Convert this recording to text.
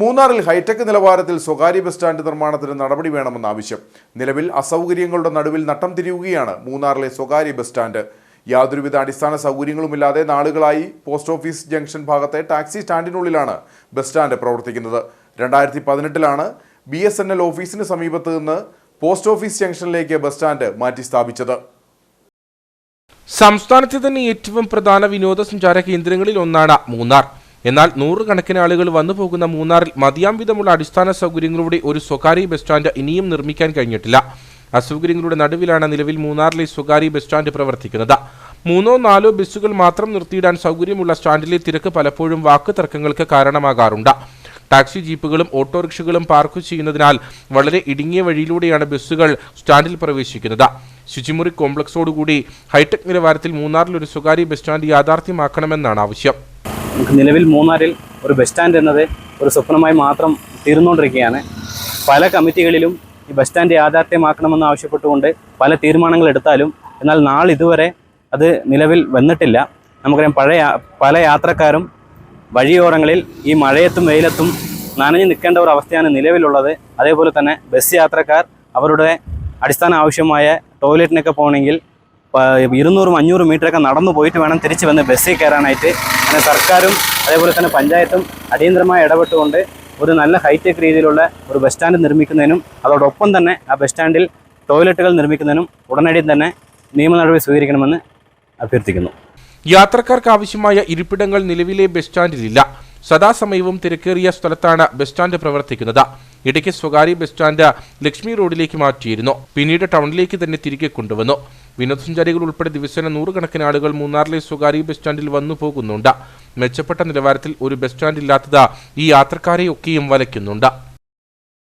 മൂന്നാറിൽ ഹൈടെക് നിലവാരത്തിൽ സ്വകാര്യ ബസ് സ്റ്റാൻഡ് നിർമ്മാണത്തിന് നടപടി വേണമെന്ന ആവശ്യം. നിലവിൽ അസൗകര്യങ്ങളുടെ നടുവിൽ നട്ടം തിരിയുകയാണ് മൂന്നാറിലെ സ്വകാര്യ ബസ് സ്റ്റാൻഡ്. യാതൊരുവിധ അടിസ്ഥാന സൗകര്യങ്ങളുമില്ലാതെ നാളുകളായി പോസ്റ്റ് ഓഫീസ് ജംഗ്ഷൻ ഭാഗത്തെ ടാക്സി സ്റ്റാൻഡിനുള്ളിലാണ് ബസ് സ്റ്റാൻഡ് പ്രവർത്തിക്കുന്നത്. രണ്ടായിരത്തി പതിനെട്ടിലാണ് ബി എസ് എൻ എൽ ഓഫീസിന് സമീപത്ത് നിന്ന് പോസ്റ്റ് ഓഫീസ് ജംഗ്ഷനിലേക്ക് ബസ് സ്റ്റാൻഡ് മാറ്റി സ്ഥാപിച്ചത്. സംസ്ഥാനത്തെ തന്നെ ഏറ്റവും പ്രധാന വിനോദസഞ്ചാര കേന്ദ്രങ്ങളിൽ ഒന്നാണ് മൂന്നാർ. എന്നാൽ നൂറുകണക്കിന് ആളുകൾ വന്നു പോകുന്ന മൂന്നാറിൽ മതിയാം വിധമുള്ള അടിസ്ഥാന സൗകര്യങ്ങളുടെ ഒരു സ്വകാര്യ ബസ് സ്റ്റാൻഡ് ഇനിയും നിർമ്മിക്കാൻ കഴിഞ്ഞിട്ടില്ല. അസൗകര്യങ്ങളുടെ നടുവിലാണ് നിലവിൽ മൂന്നാറിലെ സ്വകാര്യ ബസ് സ്റ്റാൻഡ് പ്രവർത്തിക്കുന്നത്. മൂന്നോ നാലോ ബസ്സുകൾ മാത്രം നിർത്തിയിടാൻ സൗകര്യമുള്ള സ്റ്റാൻഡിലെ തിരക്ക് പലപ്പോഴും വാക്ക് തർക്കങ്ങൾക്ക് കാരണമാകാറുണ്ട്. ടാക്സി ജീപ്പുകളും ഓട്ടോറിക്ഷകളും പാർക്ക് ചെയ്യുന്നതിനാൽ വളരെ ഇടുങ്ങിയ വഴിയിലൂടെയാണ് ബസ്സുകൾ സ്റ്റാൻഡിൽ പ്രവേശിക്കുന്നത്. ശുചിമുറി കോംപ്ലക്സോടുകൂടി ഹൈടെക് നിലവാരത്തിൽ മൂന്നാറിൽ ഒരു സ്വകാര്യ ബസ് സ്റ്റാൻഡ് യാഥാർത്ഥ്യമാക്കണമെന്നാണ് ആവശ്യം. നമുക്ക് നിലവിൽ മൂന്നാറിൽ ഒരു ബസ് സ്റ്റാൻഡ് എന്നത് ഒരു സ്വപ്നമായി മാത്രം തീർന്നുകൊണ്ടിരിക്കുകയാണ്. പല കമ്മിറ്റികളിലും ഈ ബസ് സ്റ്റാൻഡ് യാഥാർത്ഥ്യമാക്കണമെന്ന് ആവശ്യപ്പെട്ടുകൊണ്ട് പല തീരുമാനങ്ങൾ എടുത്താലും എന്നാൽ നാളിതുവരെ അത് നിലവിൽ വന്നിട്ടില്ല. നമുക്കറിയാം പഴയ പല യാത്രക്കാരും വഴിയോരങ്ങളിൽ ഈ മഴയത്തും വെയിലത്തും നനഞ്ഞു നിൽക്കേണ്ട ഒരു അവസ്ഥയാണ് നിലവിലുള്ളത്. അതേപോലെ തന്നെ ബസ് യാത്രക്കാർ അവരുടെ അടിസ്ഥാന ആവശ്യമായ ടോയ്ലറ്റിനൊക്കെ പോകണമെങ്കിൽ ഇരുന്നൂറും അഞ്ഞൂറും മീറ്ററൊക്കെ നടന്നു പോയിട്ട് വേണം തിരിച്ച് വന്ന് ബസ്സിൽ കയറാനായിട്ട്. അങ്ങനെ സർക്കാരും അതേപോലെ തന്നെ പഞ്ചായത്തും അടിയന്തരമായി ഇടപെട്ടുകൊണ്ട് ഒരു നല്ല ഹൈടെക് രീതിയിലുള്ള ഒരു ബസ് സ്റ്റാൻഡ് നിർമ്മിക്കുന്നതിനും അതോടൊപ്പം തന്നെ ആ ബസ് സ്റ്റാൻഡിൽ ടോയ്ലറ്റുകൾ നിർമ്മിക്കുന്നതിനും ഉടനടി തന്നെ നിയമ നടപടി സ്വീകരിക്കണമെന്ന് അഭ്യർത്ഥിക്കുന്നു. യാത്രക്കാർക്ക് ആവശ്യമായ ഇരിപ്പിടങ്ങൾ നിലവിലെ ബസ് സ്റ്റാൻഡിലില്ല. സദാസമയവും തിരക്കേറിയ സ്ഥലത്താണ് ബസ് സ്റ്റാൻഡ് പ്രവർത്തിക്കുന്നത്. ഇടയ്ക്ക് സ്വകാര്യ ബസ് സ്റ്റാൻഡ് ലക്ഷ്മി റോഡിലേക്ക് മാറ്റിയിരുന്നു. പിന്നീട് ടൗണിലേക്ക് തന്നെ തിരികെ കൊണ്ടുവന്നു. വിനോദസഞ്ചാരികൾ ഉൾപ്പെടെ ദിവസേന നൂറുകണക്കിന് ആളുകൾ മൂന്നാറിലെ സ്വകാര്യ ബസ് സ്റ്റാൻഡിൽ വന്നു പോകുന്നുണ്ട്. മെച്ചപ്പെട്ട നിലവാരത്തിൽ ഒരു ബസ് സ്റ്റാൻഡ് ഇല്ലാത്തത് ഈ യാത്രക്കാരെയൊക്കെയും വലയ്ക്കുന്നുണ്ട്.